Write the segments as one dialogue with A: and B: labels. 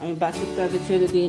A: আমি বাছুরটাকে ছেড়ে দিই।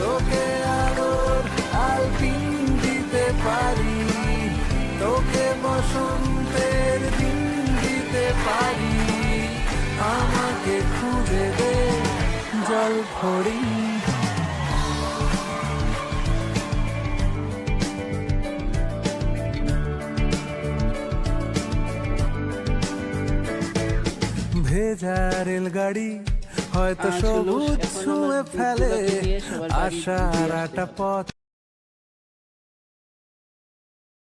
B: তোকে আলোর আলপিন দিতে পারি। তোকে বসন্তের দিন দিতে পারি। আমাকে খুঁজে দে জল ভরি। ভেজা রেলগাড়ি হয়তো সবুজ ছুঁয়ে ফেলে
A: আশা
B: আশার
A: ঘুরে
B: পথ